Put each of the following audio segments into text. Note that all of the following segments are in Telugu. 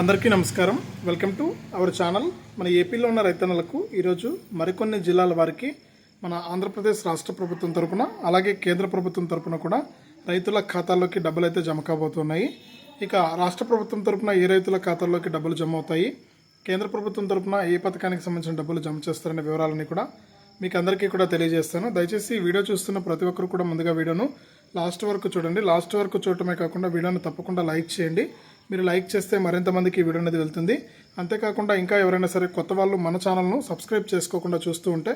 అందరికీ నమస్కారం. Welcome to our channel. మన ఏపీలో ఉన్న రైతన్నలకు ఈరోజు మరికొన్ని జిల్లాల వారికి మన ఆంధ్రప్రదేశ్ రాష్ట్ర ప్రభుత్వం తరపున అలాగే కేంద్ర ప్రభుత్వం తరపున కూడా రైతుల ఖాతాల్లోకి డబ్బులు అయితే జమ కాబోతున్నాయి. ఇక రాష్ట్ర ప్రభుత్వం తరపున ఏ రైతుల ఖాతాల్లోకి డబ్బులు జమ అవుతాయి? కేంద్ర ప్రభుత్వం తరపున ఏ పథకానికి సంబంధించిన డబ్బులు జమ చేస్తారనే వివరాలని కూడా మీకు అందరికీ కూడా తెలియజేస్తాను. దయచేసి వీడియో చూస్తున్న ప్రతి ఒక్కరు కూడా ముందుగా వీడియోను లాస్ట్ వరకు చూడండి. లాస్ట్ వరకు చూడటమే కాకుండా వీడియోను తప్పకుండా లైక్ చేయండి. మీరు లైక్ చేస్తే మరింత మందికి ఈ వీడియో అనేది వెళ్తుంది. అంతేకాకుండా ఇంకా ఎవరైనా సరే కొత్త వాళ్ళు మన ఛానల్ను సబ్స్క్రైబ్ చేసుకోకుండా చూస్తూ ఉంటే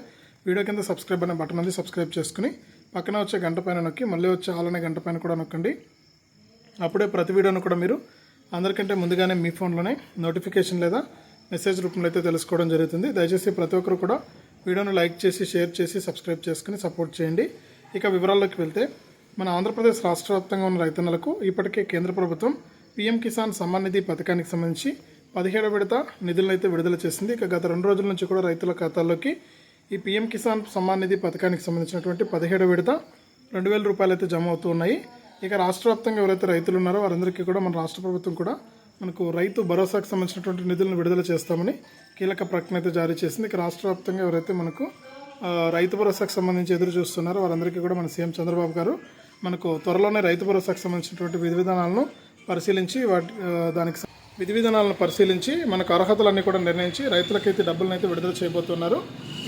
వీడియో కింద సబ్స్క్రైబ్ అనే బటన్ అది సబ్స్క్రైబ్ చేసుకుని పక్కన వచ్చే గంట పైన నొక్కి మళ్ళీ వచ్చే ఆలనే గంట పైన కూడా నొక్కండి. అప్పుడే ప్రతి వీడియోను కూడా మీరు అందరికంటే ముందుగానే మీ ఫోన్లోనే నోటిఫికేషన్ లేదా మెసేజ్ రూపంలో అయితే తెలుసుకోవడం జరుగుతుంది. దయచేసి ప్రతి ఒక్కరు కూడా వీడియోను లైక్ చేసి షేర్ చేసి సబ్స్క్రైబ్ చేసుకుని సపోర్ట్ చేయండి. ఇక వివరాల్లోకి వెళ్తే మన ఆంధ్రప్రదేశ్ రాష్ట్ర వ్యాప్తంగా ఉన్న రైతన్నలకు ఇప్పటికే కేంద్ర ప్రభుత్వం పీఎం కిసాన్ సమ్మాన్ నిధి పథకానికి సంబంధించి పదిహేడు విడత నిధులను అయితే విడుదల చేసింది. ఇక గత రెండు రోజుల నుంచి కూడా రైతుల ఖాతాల్లోకి ఈ పీఎం కిసాన్ సమ్మాన్ నిధి పథకానికి సంబంధించినటువంటి పదిహేడు విడత రెండు వేల రూపాయలు అయితే జమ అవుతూ ఉన్నాయి. ఇక రాష్ట్ర వ్యాప్తంగా ఎవరైతే రైతులు ఉన్నారో వారందరికీ కూడా మన రాష్ట్ర ప్రభుత్వం కూడా మనకు రైతు భరోసాకు సంబంధించినటువంటి నిధులను విడుదల చేస్తామని కీలక ప్రకటన అయితే జారీ చేసింది. ఇక రాష్ట్ర వ్యాప్తంగా ఎవరైతే మనకు రైతు భరోసాకు సంబంధించి ఎదురు చూస్తున్నారో వారందరికీ కూడా మన సీఎం చంద్రబాబు గారు మనకు త్వరలోనే రైతు భరోసాకు సంబంధించినటువంటి విధి విధానాలను పరిశీలించి వాటి దానికి విధి విధానాలను పరిశీలించి మనకు అర్హతలన్నీ కూడా నిర్ణయించి రైతులకైతే డబ్బులను అయితే విడుదల చేయబోతున్నారు.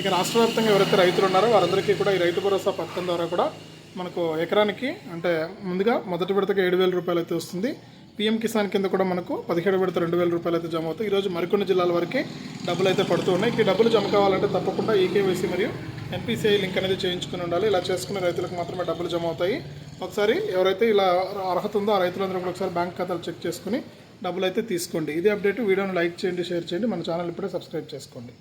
ఇక రాష్ట్ర వ్యాప్తంగా ఎవరైతే రైతులు ఉన్నారో వారందరికీ కూడా ఈ రైతు భరోసా పథకం ద్వారా కూడా మనకు ఎకరానికి అంటే ముందుగా మొదటి విడతకి ఏడు వేల రూపాయలు అయితే వస్తుంది. పీఎం కిసాన్ కింద కూడా మనకు పదిహేడు విడత రెండు వేల రూపాయలు అయితే జమ అవుతాయి. ఈరోజు మరికొన్ని జిల్లాల వరకు డబ్బులు అయితే పడుతూ ఉన్నాయి. ఈ డబ్బులు జమ కావాలంటే తప్పకుండా ఈకేవైసీ మరియు ఎన్పిసిఐ లింక్ అనేది చేయించుకుని ఉండాలి. ఇలా చేసుకునే రైతులకు మాత్రమే డబ్బులు జమ అవుతాయి. ఒకసారి ఎవరైతే ఇలా అర్హత ఉందో ఆ రైతులందరూ కూడా ఒకసారి బ్యాంక్ ఖాతాలు చెక్ చేసుకుని డబ్బులు అయితే తీసుకోండి. ఇది అప్డేట్. వీడియోని లైక్ చేయండి షేర్ చేయండి. మన ఛానల్ ఇప్పుడే సబ్స్క్రైబ్ చేసుకోండి.